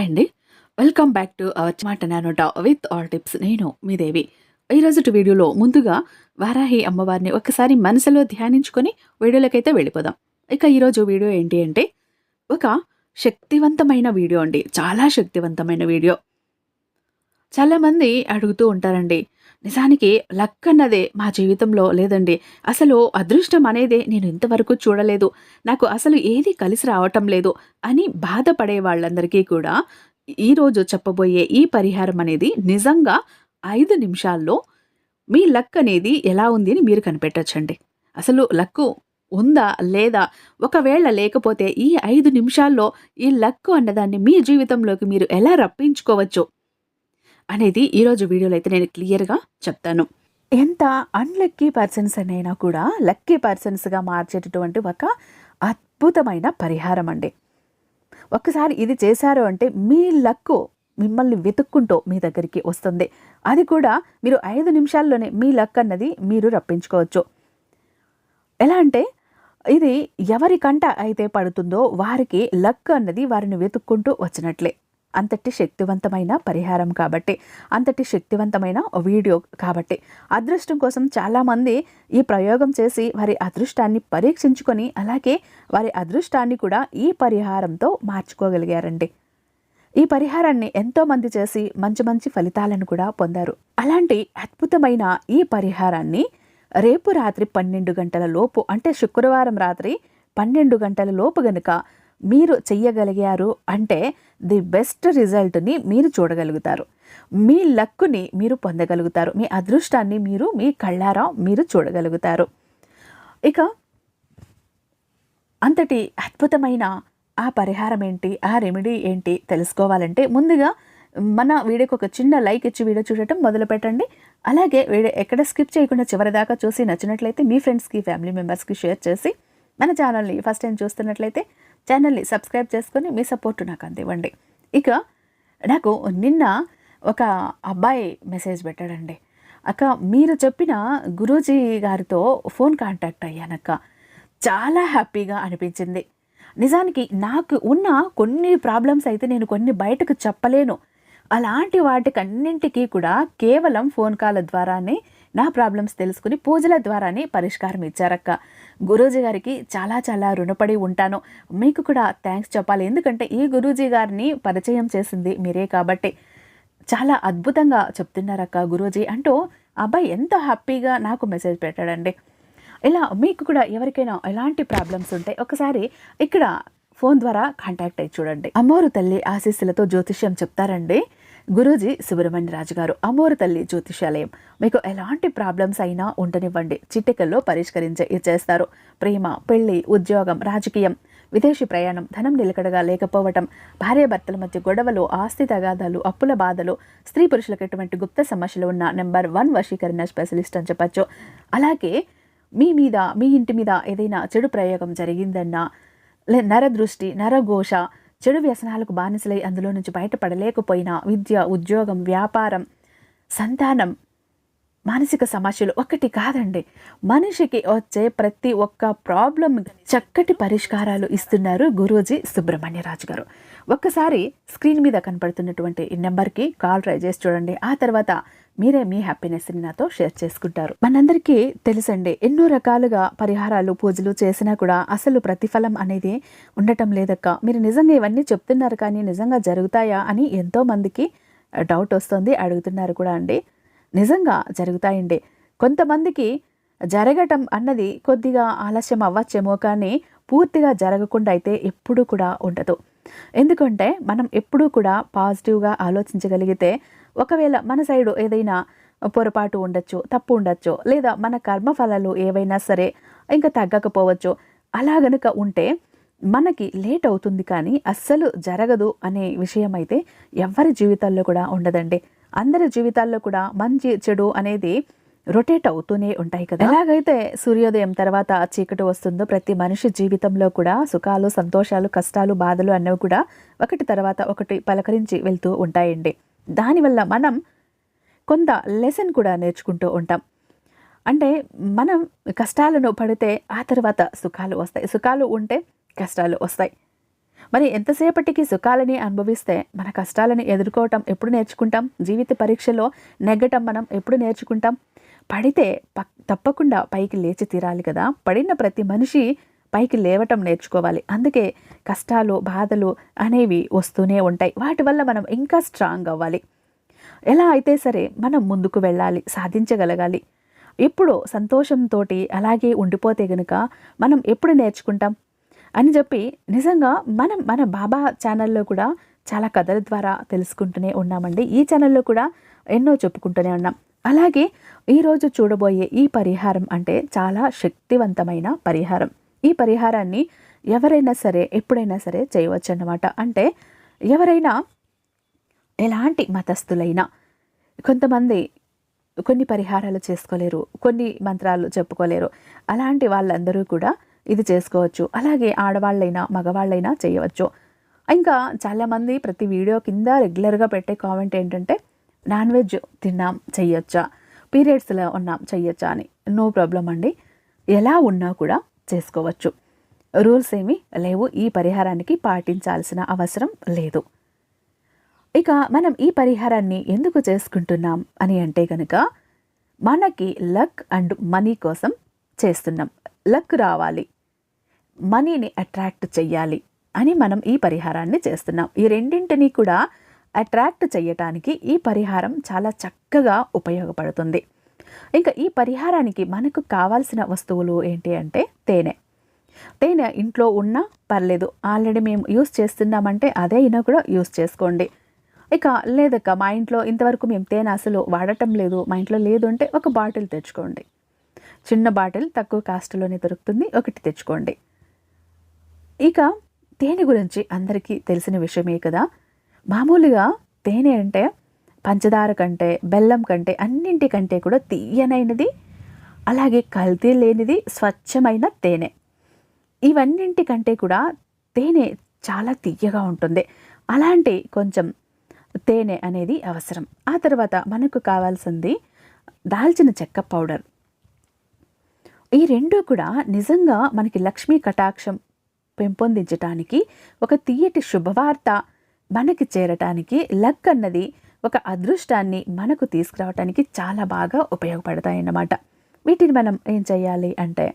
Hi అండి welcome back to our మాట నానోట with all tips నేను మీ దేవి. ఈరోజు వీడియోలో ముందుగా వారాహి అమ్మవారిని ఒకసారి మనసులో ధ్యానించుకొని వీడియోలకైతే వెళ్ళిపోదాం. ఇక ఈరోజు వీడియో ఏంటి అంటే ఒక శక్తివంతమైన వీడియో అండి. చాలా శక్తివంతమైన వీడియో. చాలామంది అడుగుతూ ఉంటారండి నిజానికి లక్ అన్నదే మా జీవితంలో లేదండి. అసలు అదృష్టం అనేదే నేను ఇంతవరకు చూడలేదు. నాకు అసలు ఏది కలిసి రావటం లేదు అని బాధపడే వాళ్ళందరికీ కూడా ఈరోజు చెప్పబోయే ఈ పరిహారం అనేది నిజంగా ఐదు నిమిషాల్లో మీ లక్ అనేది ఎలా ఉంది అని మీరు కనిపెట్టచ్చండి. అసలు లక్కు ఉందా లేదా? ఒకవేళ లేకపోతే ఈ ఐదు నిమిషాల్లో ఈ లక్కు అన్నదాన్ని మీ జీవితంలోకి మీరు ఎలా రప్పించుకోవచ్చు? అనేది ఈరోజు వీడియోలో అయితే నేను క్లియర్గా చెప్తాను. ఎంత అన్లక్కీ పర్సన్స్ అయినా కూడా లక్కీ పర్సన్స్గా మార్చేటటువంటి ఒక అద్భుతమైన పరిహారం అండి. ఒక్కసారి ఇది చేశారు అంటే మీ లక్కు మిమ్మల్ని వెతుక్కుంటూ మీ దగ్గరికి వస్తుంది. అది కూడా మీరు ఐదు నిమిషాల్లోనే మీ లక్ అన్నది మీరు రప్పించుకోవచ్చు. ఎలా అంటే ఇది ఎవరి కంట అయితే పడుతుందో వారికి లక్ అన్నది వారిని వెతుక్కుంటూ వచ్చినట్లే. అంతటి శక్తివంతమైన పరిహారం కాబట్టి అంతటి శక్తివంతమైన వీడియో కాబట్టి అదృష్టం కోసం చాలామంది ఈ ప్రయోగం చేసి వారి అదృష్టాన్ని పరీక్షించుకొని అలాగే వారి అదృష్టాన్ని కూడా ఈ పరిహారంతో మార్చుకోగలిగారండి. ఈ పరిహారాన్ని ఎంతోమంది చేసి మంచి మంచి ఫలితాలను కూడా పొందారు. అలాంటి అద్భుతమైన ఈ పరిహారాన్ని రేపు రాత్రి పన్నెండు గంటల లోపు అంటే శుక్రవారం రాత్రి పన్నెండు గంటల లోపు గనుక మీరు చెయ్యగలిగారు అంటే ది బెస్ట్ రిజల్ట్ని మీరు చూడగలుగుతారు. మీ లక్కుని మీరు పొందగలుగుతారు. మీ అదృష్టాన్ని మీరు మీ కళ్ళారా మీరు చూడగలుగుతారు. ఇక అంతటి అద్భుతమైన ఆ పరిహారం ఏంటి ఆ రెమెడీ ఏంటి తెలుసుకోవాలంటే ముందుగా మన వీడియోకి ఒక చిన్న లైక్ ఇచ్చి వీడియో చూడటం మొదలు పెట్టండి అలాగే వీడియో ఎక్కడ స్కిప్ చేయకుండా చివరిదాకా చూసి నచ్చినట్లయితే మీ ఫ్రెండ్స్కి ఫ్యామిలీ మెంబర్స్కి షేర్ చేసి మన ఛానల్ని ఫస్ట్ టైం చూస్తున్నట్లయితే ఛానల్ని సబ్స్క్రైబ్ చేసుకొని మీ సపోర్ట్ నాకు అందివ్వండి. ఇక నాకు నిన్న ఒక అబ్బాయి మెసేజ్ పెట్టాడండి. అక్క మీరు చెప్పిన గురూజీ గారితో ఫోన్ కాంటాక్ట్ అయ్యానక్క. చాలా హ్యాపీగా అనిపించింది. నిజానికి నాకు ఉన్న కొన్ని ప్రాబ్లమ్స్ అయితే నేను కొన్ని బయటకు చెప్పలేను. అలాంటి వాటికన్నింటికీ కూడా కేవలం ఫోన్ కాల్ ద్వారానే నా ప్రాబ్లమ్స్ తెలుసుకుని పూజల ద్వారానే పరిష్కారం ఇచ్చారక్క. గురూజీ గారికి చాలా చాలా రుణపడి ఉంటాను. మీకు కూడా థ్యాంక్స్ చెప్పాలి. ఎందుకంటే ఈ గురూజీ గారిని పరిచయం చేసింది మీరే కాబట్టి. చాలా అద్భుతంగా చెప్తున్నారక్క గురూజీ. అంటూ అబ్బాయి ఎంత హ్యాపీగా నాకు మెసేజ్ పెట్టాడండి. ఇలా మీకు కూడా ఎవరికైనా ఎలాంటి ప్రాబ్లమ్స్ ఉంటే ఒకసారి ఇక్కడ ఫోన్ ద్వారా కాంటాక్ట్ అయ్యి చూడండి. అమ్మోరు తల్లి ఆశీస్సులతో జ్యోతిష్యం చెప్తారండి. గురూజీ సుబ్రహ్మణ్య రాజు గారు అమ్మోరు తల్లి జ్యోతిషాలయం మీకు ఎలాంటి ప్రాబ్లమ్స్ అయినా ఉండనివ్వండి. చిట్టికల్లో పరిష్కరించే చేస్తారు. ప్రేమ పెళ్ళి ఉద్యోగం రాజకీయం. విదేశీ ప్రయాణం ధనం నిలకడగా లేకపోవటం భార్యాభర్తల మధ్య గొడవలు ఆస్తి తగాదాలు అప్పుల బాధలు స్త్రీ పురుషులకు ఎటువంటి గుప్త సమస్యలు ఉన్న నెంబర్ వన్ వశీకరణ స్పెషలిస్ట్ అని చెప్పచ్చు. అలాగే మీ మీద మీ ఇంటి మీద ఏదైనా చెడు ప్రయోగం జరిగిందన్నా నరదృష్టి నరఘోష చెడు వ్యసనాలకు బానిసలై అందులో నుంచి బయటపడలేకపోయినా విద్య ఉద్యోగం వ్యాపారం సంతానం మానసిక సమస్యలు ఒకటి కాదండి. మనిషికి వచ్చే ప్రతి ఒక్క ప్రాబ్లం చక్కటి పరిష్కారాలు ఇస్తున్నారు గురూజీ సుబ్రహ్మణ్యరాజు గారు. ఒక్కసారి స్క్రీన్ మీద కనపడుతున్నటువంటి ఈ నెంబర్కి కాల్ ట్రై చేసి చూడండి. ఆ తర్వాత మీరే మీ హ్యాపీనెస్ని నాతో షేర్ చేసుకుంటారు. మనందరికీ తెలుసండి ఎన్నో రకాలుగా పరిహారాలు పూజలు చేసినా కూడా అసలు ప్రతిఫలం అనేది ఉండటం లేదక్క. మీరు నిజంగా ఇవన్నీ చెప్తున్నారు కానీ నిజంగా జరుగుతాయా అని ఎంతోమందికి డౌట్ వస్తుంది అడుగుతున్నారు కూడా అండి. నిజంగా జరుగుతాయండి. కొంతమందికి జరగటం అన్నది కొద్దిగా ఆలస్యం అవ్వచ్చేమో కానీ పూర్తిగా జరగకుండా అయితే ఎప్పుడూ కూడా ఉండదు. ఎందుకంటే మనం ఎప్పుడూ కూడా పాజిటివ్గా ఆలోచించగలిగితే ఒకవేళ మన సైడు ఏదైనా పొరపాటు ఉండొచ్చు తప్పు ఉండొచ్చు లేదా మన కర్మఫలాలు ఏవైనా సరే ఇంకా తగ్గకపోవచ్చు అలా గనుక ఉంటే మనకి లేట్ అవుతుంది కానీ అస్సలు జరగదు అనే విషయం అయితే ఎవరి జీవితాల్లో కూడా ఉండదండి. అందరి జీవితాల్లో కూడా మంచి చెడు అనేది రొటేట్ అవుతూనే ఉంటాయి కదా. ఎలాగైతే సూర్యోదయం తర్వాత చీకటి వస్తుందో ప్రతి మనిషి జీవితంలో కూడా సుఖాలు సంతోషాలు కష్టాలు బాధలు అన్నవి కూడా ఒకటి తర్వాత ఒకటి పలకరించి వెళ్తూ ఉంటాయండి. దానివల్ల మనం కొంత లెసన్ కూడా నేర్చుకుంటూ ఉంటాం. అంటే మనం కష్టాలను పడితే ఆ తర్వాత సుఖాలు వస్తాయి. సుఖాలు ఉంటే కష్టాలు వస్తాయి. మరి ఎంతసేపటికి సుఖాలని అనుభవిస్తే మన కష్టాలని ఎదుర్కోవటం ఎప్పుడు నేర్చుకుంటాం? జీవిత పరీక్షలో నెగ్గటం మనం ఎప్పుడు నేర్చుకుంటాం? పడితే పక్ తప్పకుండా పైకి లేచి తీరాలి కదా. పడిన ప్రతి మనిషి పైకి లేవటం నేర్చుకోవాలి. అందుకే కష్టాలు బాధలు అనేవి వస్తూనే ఉంటాయి. వాటి వల్ల మనం ఇంకా స్ట్రాంగ్ అవ్వాలి. ఎలా అయితే సరే మనం ముందుకు వెళ్ళాలి సాధించగలగాలి. ఎప్పుడో సంతోషంతో అలాగే ఉండిపోతే గనుక మనం ఎప్పుడు నేర్చుకుంటాం? అని చెప్పి నిజంగా మనం మన బాబా ఛానల్లో కూడా చాలా కథల ద్వారా తెలుసుకుంటూనే ఉన్నామండి. ఈ ఛానల్లో కూడా ఎన్నో చెప్పుకుంటూనే ఉన్నాం. అలాగే ఈరోజు చూడబోయే ఈ పరిహారం అంటే చాలా శక్తివంతమైన పరిహారం. ఈ పరిహారాన్ని ఎవరైనా సరే ఎప్పుడైనా సరే చేయవచ్చు అన్నమాట అంటే ఎవరైనా ఎలాంటి మతస్థులైనా కొంతమంది కొన్ని పరిహారాలు చేసుకోలేరు కొన్ని మంత్రాలు చెప్పుకోలేరు. అలాంటి వాళ్ళందరూ కూడా ఇది చేసుకోవచ్చు. అలాగే ఆడవాళ్ళైనా మగవాళ్ళైనా చేయవచ్చు. ఇంకా చాలామంది ప్రతి వీడియో కింద రెగ్యులర్గా పెట్టే కామెంట్ ఏంటంటే నాన్ వెజ్ తిన్నాం చెయ్యొచ్చా పీరియడ్స్లో ఉన్నాం చెయ్యొచ్చా అని. నో ప్రాబ్లం అండి. ఎలా ఉన్నా కూడా చేసుకోవచ్చు. రూల్స్ ఏమీ లేవు. ఈ పరిహారానికి పాటించాల్సిన అవసరం లేదు. ఇక మనం ఈ పరిహారాన్ని ఎందుకు చేసుకుంటున్నాం అని అంటే కనుక మనకి లక్ అండ్ మనీ కోసం చేస్తున్నాం. లక్ రావాలి. మనీని అట్రాక్ట్ చెయ్యాలి అని మనం ఈ పరిహారాన్ని చేస్తున్నాం. ఈ రెండింటినీ కూడా అట్రాక్ట్ చేయటానికి ఈ పరిహారం చాలా చక్కగా ఉపయోగపడుతుంది. ఇంకా ఈ పరిహారానికి మనకు కావాల్సిన వస్తువులు ఏంటి అంటే తేనె. తేనె ఇంట్లో ఉన్నా పర్లేదు ఆల్రెడీ మేము యూస్ చేస్తున్నామంటే అదే అయినా కూడా యూస్ చేసుకోండి. ఇక లేదక్క మా ఇంట్లో ఇంతవరకు మేము తేనె అసలు వాడటం లేదు మా ఇంట్లో లేదు అంటే ఒక బాటిల్ తెచ్చుకోండి. చిన్న బాటిల్ తక్కువ కాస్ట్లోనే దొరుకుతుంది. ఒకటి తెచ్చుకోండి. ఇక తేనె గురించి అందరికీ తెలిసిన విషయమే కదా. మామూలుగా తేనె అంటే పంచదార కంటే బెల్లం కంటే అన్నింటికంటే కూడా తీయనైనది అలాగే కల్తీ లేనిది స్వచ్ఛమైన తేనె. ఇవన్నింటికంటే కూడా తేనె చాలా తీయగా ఉంటుంది. అలాంటి కొంచెం తేనె అనేది అవసరం. ఆ తర్వాత మనకు కావాల్సింది దాల్చిన చెక్క పౌడర్. ఈ రెండు కూడా నిజంగా మనకి లక్ష్మీ కటాక్షం పెంపొందించటానికి ఒక తీయటి శుభవార్త మనకి చేరటానికి లక్ అన్నది ఒక అదృష్టాన్ని మనకు తీసుకురావటానికి చాలా బాగా ఉపయోగపడతాయన్నమాట. వీటిని మనం ఏం చేయాలి అంటే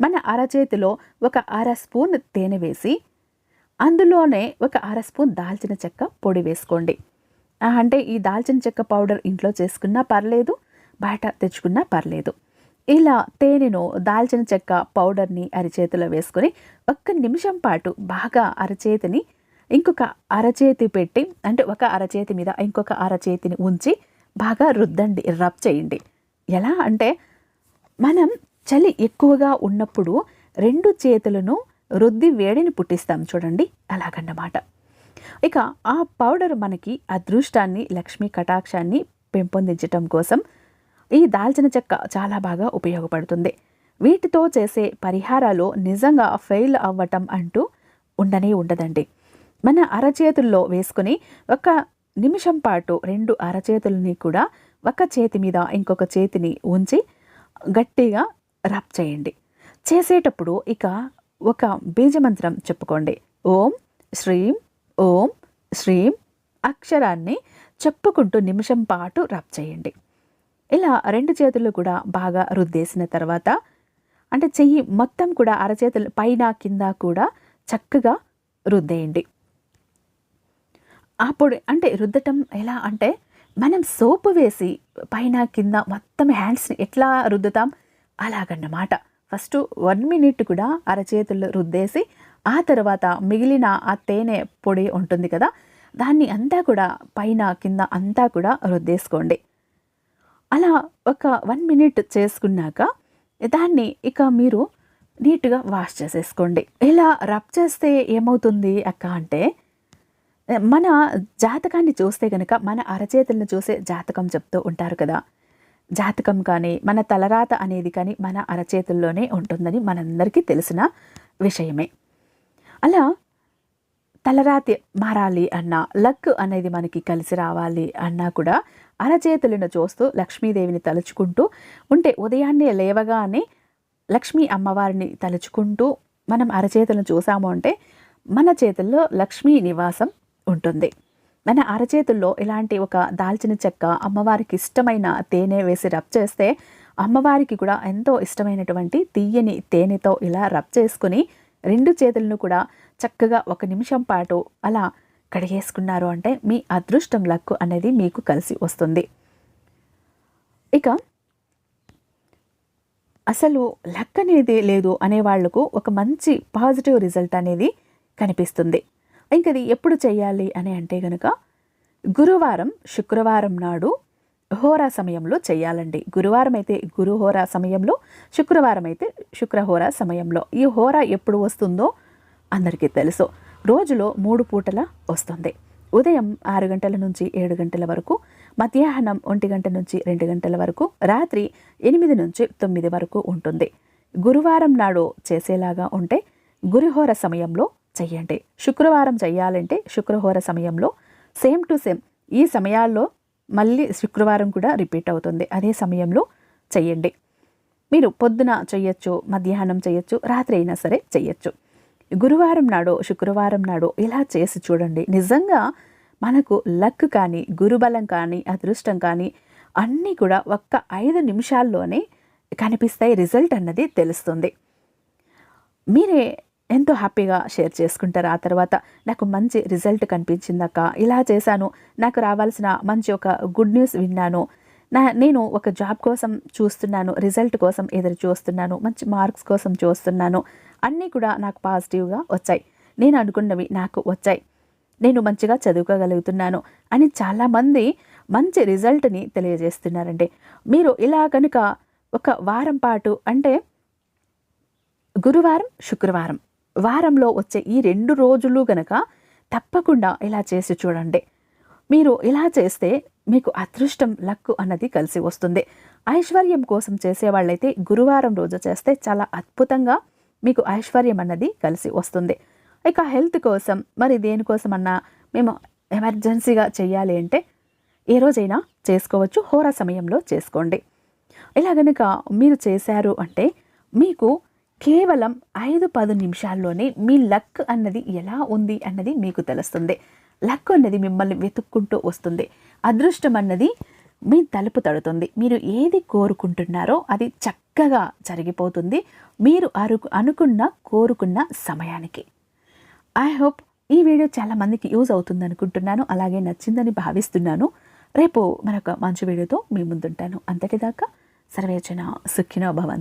మన అరచేతిలో ఒక అర స్పూన్ తేనె వేసి అందులోనే ఒక అర స్పూన్ దాల్చిన చెక్క పొడి వేసుకోండి. అంటే ఈ దాల్చిన చెక్క పౌడర్ ఇంట్లో చేసుకున్నా పర్లేదు బయట తెచ్చుకున్నా పర్లేదు. ఇలా తేనెను దాల్చిన చెక్క పౌడర్ని అరచేతిలో వేసుకొని ఒక్క నిమిషం పాటు బాగా అరచేతిని ఇంకొక అరచేతి పెట్టి అంటే ఒక అరచేతి మీద ఇంకొక అరచేతిని ఉంచి బాగా రుద్దండి రబ్ చేయండి. ఎలా అంటే మనం చలి ఎక్కువగా ఉన్నప్పుడు రెండు చేతులను రుద్ది వేడిని పుట్టిస్తాం చూడండి అలాగన్నమాట. ఇక ఆ పౌడర్ మనకి అదృష్టాన్ని లక్ష్మీ కటాక్షాన్ని పెంపొందించటం కోసం ఈ దాల్చిన చెక్క చాలా బాగా ఉపయోగపడుతుంది. వీటితో చేసే పరిహారాలు నిజంగా ఫెయిల్ అవ్వటం అంటూ ఉండనే ఉండదండి. మన అరచేతుల్లో వేసుకుని ఒక నిమిషం పాటు రెండు అరచేతులని కూడా ఒక చేతి మీద ఇంకొక చేతిని ఉంచి గట్టిగా రబ్ చేయండి. చేసేటప్పుడు ఇక ఒక బీజమంత్రం చెప్పుకోండి. ఓం శ్రీం ఓం శ్రీం అక్షరాన్ని చెప్పుకుంటూ నిమిషం పాటు రబ్ చేయండి. ఇలా రెండు చేతులు కూడా బాగా రుద్దేసిన తర్వాత అంటే చెయ్యి మొత్తం కూడా అరచేతులు పైన కింద కూడా చక్కగా రుద్దేయండి. అప్పుడు అంటే రుద్దటం ఎలా అంటే మనం సోపు వేసి పైన కింద మొత్తం హ్యాండ్స్ని ఎట్లా రుద్దుతాం? అలాగన్నమాట. ఫస్ట్ వన్ మినిట్ కూడా అరచేతులు రుద్దేసి ఆ తర్వాత మిగిలిన ఆ తేనె పొడి ఉంటుంది కదా దాన్ని అంతా కూడా పైన కింద అంతా కూడా రుద్దేసుకోండి. అలా ఒక వన్ మినిట్ చేసుకున్నాక దాన్ని ఇక మీరు నీట్గా వాష్ చేసేసుకోండి. ఇలా రబ్ చేస్తే ఏమవుతుంది అక్క అంటే మన జాతకాన్ని చూస్తే కనుక మన అరచేతులను చూసే జాతకం చెప్తూ ఉంటారు కదా. జాతకం కానీ మన తలరాత అనేది కానీ మన అరచేతుల్లోనే ఉంటుందని మనందరికీ తెలిసిన విషయమే. అలా తలరాతి మారాలి అన్నా లక్ అనేది మనకి కలిసి రావాలి అన్నా కూడా అరచేతులను చూస్తూ లక్ష్మీదేవిని తలుచుకుంటూ ఉంటే ఉదయాన్నే లేవగానే లక్ష్మీ అమ్మవారిని తలుచుకుంటూ మనం అరచేతులను చూసాము అంటే మన చేతుల్లో లక్ష్మీ నివాసం ఉంటుంది. మన అరచేతుల్లో ఇలాంటి ఒక దాల్చిన చెక్క అమ్మవారికి ఇష్టమైన తేనె వేసి రబ్ చేస్తే అమ్మవారికి కూడా ఎంతో ఇష్టమైనటువంటి తీయని తేనెతో ఇలా రబ్ చేసుకుని రెండు చేతులను కూడా చక్కగా ఒక నిమిషం పాటు అలా కడిగేసుకున్నారు అంటే మీ అదృష్టం లక్కు అనేది మీకు కలిసి వస్తుంది. ఇక అసలు లక్ అనేది లేదు అనే వాళ్ళకు ఒక మంచి పాజిటివ్ రిజల్ట్ అనేది కనిపిస్తుంది. ఇంకది ఎప్పుడు చేయాలి అని అంటే గనుక గురువారం శుక్రవారం నాడు హోరా సమయంలో చేయాలండి. గురువారం అయితే గురుహోరా సమయంలో శుక్రవారం అయితే శుక్రహోరా సమయంలో. ఈ హోరా ఎప్పుడు వస్తుందో అందరికీ తెలుసు. రోజులో మూడు పూటల వస్తుంది. ఉదయం ఆరు గంటల నుంచి ఏడు గంటల వరకు మధ్యాహ్నం ఒంటి గంట నుంచి రెండు గంటల వరకు రాత్రి ఎనిమిది నుంచి తొమ్మిది వరకు ఉంటుంది. గురువారం నాడు చేసేలాగా ఉంటే గురుహోర సమయంలో చెయ్యండి. శుక్రవారం చెయ్యాలంటే శుక్రహోర సమయంలో సేమ్ టు సేమ్ ఈ సమయాల్లో మళ్ళీ శుక్రవారం కూడా రిపీట్ అవుతుంది. అదే సమయంలో చెయ్యండి. మీరు పొద్దున చెయ్యొచ్చు మధ్యాహ్నం చేయొచ్చు రాత్రి అయినా సరే చెయ్యొచ్చు. గురువారం నాడు శుక్రవారం నాడు ఇలా చేసి చూడండి. నిజంగా మనకు లక్ కానీ గురుబలం కానీ అదృష్టం కానీ అన్నీ కూడా ఒక్క ఐదు నిమిషాల్లోనే కనిపిస్తాయి రిజల్ట్ అన్నది తెలుస్తుంది. మీరే ఎంతో హ్యాపీగా షేర్ చేసుకుంటారు. ఆ తర్వాత నాకు మంచి రిజల్ట్ కనిపించిందక్క. ఇలా చేశాను. నాకు రావాల్సిన మంచి ఒక గుడ్ న్యూస్ విన్నాను. నా నేను ఒక జాబ్ కోసం చూస్తున్నాను. రిజల్ట్ కోసం ఎదురు చూస్తున్నాను. మంచి మార్క్స్ కోసం చూస్తున్నాను. అన్నీ కూడా నాకు పాజిటివ్గా వచ్చాయి. నేను అనుకున్నవి నాకు వచ్చాయి. నేను మంచిగా చదువుకోగలుగుతున్నాను అని చాలామంది మంచి రిజల్ట్ని తెలియజేస్తున్నారండి. మీరు ఇలా కనుక ఒక వారం పాటు అంటే గురువారం శుక్రవారం వారంలో వచ్చే ఈ రెండు రోజులు గనక తప్పకుండా ఇలా చేసి చూడండి. మీరు ఇలా చేస్తే మీకు అదృష్టం లక్కు అన్నది కలిసి వస్తుంది. ఐశ్వర్యం కోసం చేసేవాళ్ళైతే గురువారం రోజు చేస్తే చాలా అద్భుతంగా మీకు ఐశ్వర్యం అన్నది కలిసి వస్తుంది. ఇక హెల్త్ కోసం మరి దేనికోసమన్నా మేము ఎమర్జెన్సీగా చేయాలి అంటే ఏ రోజైనా చేసుకోవచ్చు. హోరా సమయంలో చేసుకోండి. ఇలా కనుక మీరు చేశారు అంటే మీకు కేవలం ఐదు పది నిమిషాల్లోనే మీ లక్ అన్నది ఎలా ఉంది అన్నది మీకు తెలుస్తుంది. లక్ అన్నది మిమ్మల్ని వెతుక్కుంటూ వస్తుంది. అదృష్టం అన్నది మీ తలుపు తడుతుంది. మీరు ఏది కోరుకుంటున్నారో అది చక్క చక్కగా జరిగిపోతుంది. మీరు అరు అనుకున్న కోరుకున్న సమయానికి. ఐ హోప్ ఈ వీడియో చాలా మందికి యూజ్ అవుతుంది అనుకుంటున్నాను. అలాగే నచ్చిందని భావిస్తున్నాను. రేపు మరొక మంచి వీడియోతో మీ ముందుంటాను. అంతటిదాకా సర్వేచన సుఖినో భవంతు.